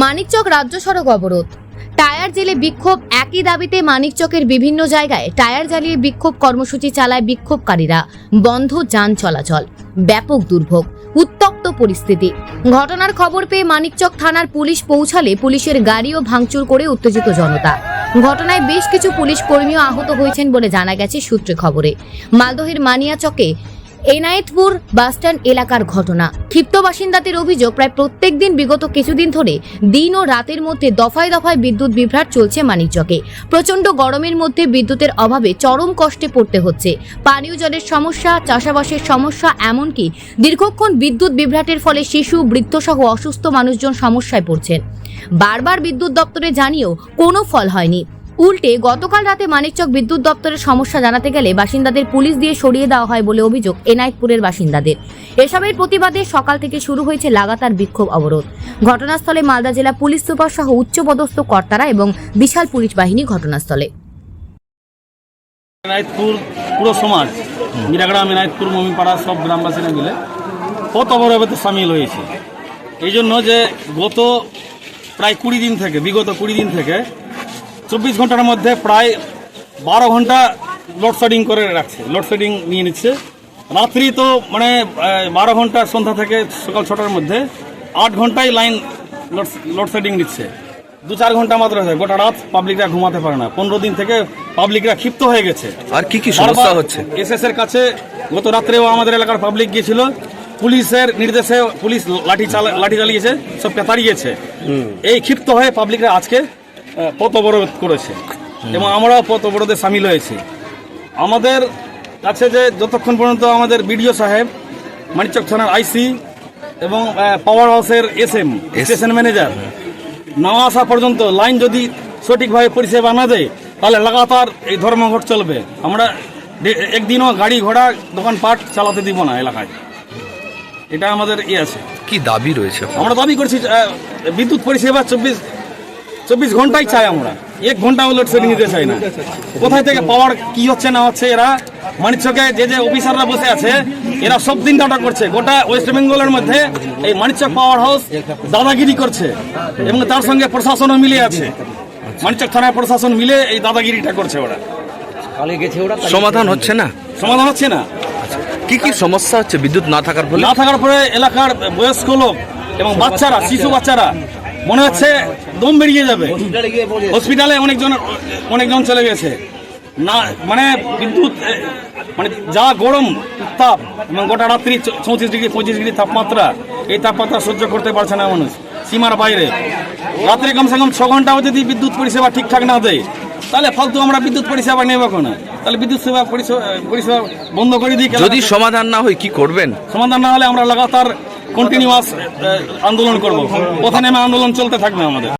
মানিকচক রাজ্য সড়ক অবরোধ। টায়ার জেলে বিক্ষোভ, একই দাবিতে মানিকচকের বিভিন্ন জায়গায় টায়ার জ্বালিয়ে বিক্ষোভ কর্মসূচি চালায় বিক্ষোভকারীরা। বন্ধ যান চলাচল, ব্যাপক দুর্ভোগ, উত্তপ্ত পরিস্থিতি। ঘটনার খবর পেয়ে মানিকচক থানার পুলিশ পৌঁছালে পুলিশের গাড়িও ভাঙচুর করে উত্তেজিত জনতা। ঘটনায় বেশ কিছু পুলিশ কর্মীও আহত হয়েছেন বলে জানা গেছে সূত্রে খবরে। মালদহের মানিয়াচকে এনায়েতপুর বাসস্ট্যান্ড এলাকার ঘটনা। ক্ষিপ্ত বাসিন্দাদের অভিযোগ, প্রায় প্রত্যেক দিন বিগত কিছুদিন ধরে দিন ও রাতের মধ্যে দফায় দফায় বিদ্যুৎ বিভ্রাট চলছে মানিকচকে। প্রচণ্ড গরমের মধ্যে বিদ্যুতের অভাবে চরম কষ্টে পড়তে হচ্ছে। পানীয় জলের সমস্যা, চাষাবাসের সমস্যা, এমনকি দীর্ঘক্ষণ বিদ্যুৎ বিভ্রাটের ফলে শিশু, বৃদ্ধসহ অসুস্থ মানুষজন সমস্যায় পড়ছেন। বারবার বিদ্যুৎ দপ্তরে জানিয়েও কোনো ফল হয়নি। উল্টে গতকাল রাতে মানিকচক বিদ্যুৎ দপ্তরের সমস্যা জানাতে গেলে বাসিন্দাদের পুলিশ দিয়ে সরিয়ে দেওয়া হয় বলে অভিযোগ এনায়েতপুরের বাসিন্দাদের। এসবের প্রতিবাদে সকাল থেকে শুরু হয়েছে লাগাতার বিক্ষোভ অবরোধ। ঘটনাস্থলে মালদা জেলা পুলিশ সুপার সহ উচ্চপদস্থ কর্তারা এবং বিশাল পুলিশ বাহিনী ঘটনাস্থলে। এনায়তপুর পুরো সমাজ, মিরাগ্রাম, এনায়তপুর মমিপাড়া সব গ্রামবাসীরা মিলে কত অবরোধে সামিল হয়েছে। এই জন্য যে গত প্রায় কুড়ি দিন থেকে, বিগত কুড়ি দিন থেকে চব্বিশ ঘণ্টার মধ্যে প্রায় বারো ঘণ্টা লোডশেডিং করে রাখছে লোডশেডিং নিয়ে নিচ্ছে। রাত্রি তো মানে বারো ঘণ্টা সন্ধ্যা থেকে সকাল ছটার মধ্যে আট ঘন্টায় লাইন লোডশেডিং নিচ্ছে। দু চার ঘণ্টা মাত্র হয় গোটা রাত পাবলিকরা ঘুমাতে পারে না। পনেরো দিন থেকে পাবলিকরা ক্ষিপ্ত হয়ে গেছে। আর কি কি সমস্যা হচ্ছে? এসএস এর কাছে গত রাত্রেও আমাদের এলাকার পাবলিক গিয়েছিল। পুলিশের নির্দেশে পুলিশ লাঠি লাঠি চালিয়েছে সবকে তাড়িয়েছে। এই ক্ষিপ্ত হয়ে পাবলিকরা আজকে পথ অবরোধ করেছে। এবং আমরাও পথ অবরোধে সামিল হয়েছি। আমাদের কাছে যে যতক্ষণ পর্যন্ত আমাদের বিডিও সাহেব মানিকচক থানার আইসি এবং পাওয়ার হাউসের এস এম স্টেশন ম্যানেজার না আসা পর্যন্ত লাইন যদি সঠিকভাবে পরিষেবা না দেয় তাহলে লাগাতার এই ধর্মঘট চলবে। আমরা একদিনও গাড়ি ঘোড়া দোকানপাট চালাতে দিব না এলাকায়। এটা আমাদের ইয়ে আছে। কি দাবি রয়েছে? আমরা দাবি করছি বিদ্যুৎ পরিষেবা চব্বিশ চব্বিশ ঘন্টাই চাই আমরা। এক ঘণ্টা লোডশেডিং নিতে চাই না। কোথায় থেকে পাওয়ার কি হচ্ছে না হচ্ছে এরা মানিকচকে যে যে অফিসাররা বসে আছে এরা সব দিন ডাটা করছে। গোটা ওয়েস্ট বেঙ্গলের মধ্যে এই মানিকচক পাওয়ার হাউস দাদাগিরি করছে এবং তার সঙ্গে প্রশাসনও মিলে আছে। মানিকচক থানার প্রশাসন মিলে এই দাদাগিরিটা করছে ওরা। সমাধান হচ্ছে না? সমাধান হচ্ছে না। কি কি সমস্যা হচ্ছে? বিদ্যুৎ না থাকার ফলে? না থাকার পরে এলাকার বয়স্ক লোক এবং বাচ্চারা শিশু বাচ্চারা মনে হচ্ছে দম বেরিয়ে যাবে। হসপিটালে অনেকজন অনেকজন চলে গেছে। না মানে বিদ্যুৎ মানে যা গরম তাপ এবং গোটা রাত্রি চৌত্রিশ ডিগ্রি পঁচিশ ডিগ্রি তাপমাত্রা এই তাপমাত্রা সহ্য করতে পারছে না মানুষ। সীমার বাইরে। রাত্রে কমসে কম ছ ঘন্টাও যদি বিদ্যুৎ পরিষেবা ঠিকঠাক না দেয় তাহলে ফালতু আমরা বিদ্যুৎ পরিষেবা নেব কেন? তাহলে বিদ্যুৎ সেবা পরিষেবা পরিষেবা বন্ধ করে দিই। যদি সমাধান না হয় কি করবেন? সমাধান না হলে আমরা লাগাতার কন্টিনিউয়াস আন্দোলন করব। পথে নেমে আন্দোলন চলতে থাকবে আমাদের।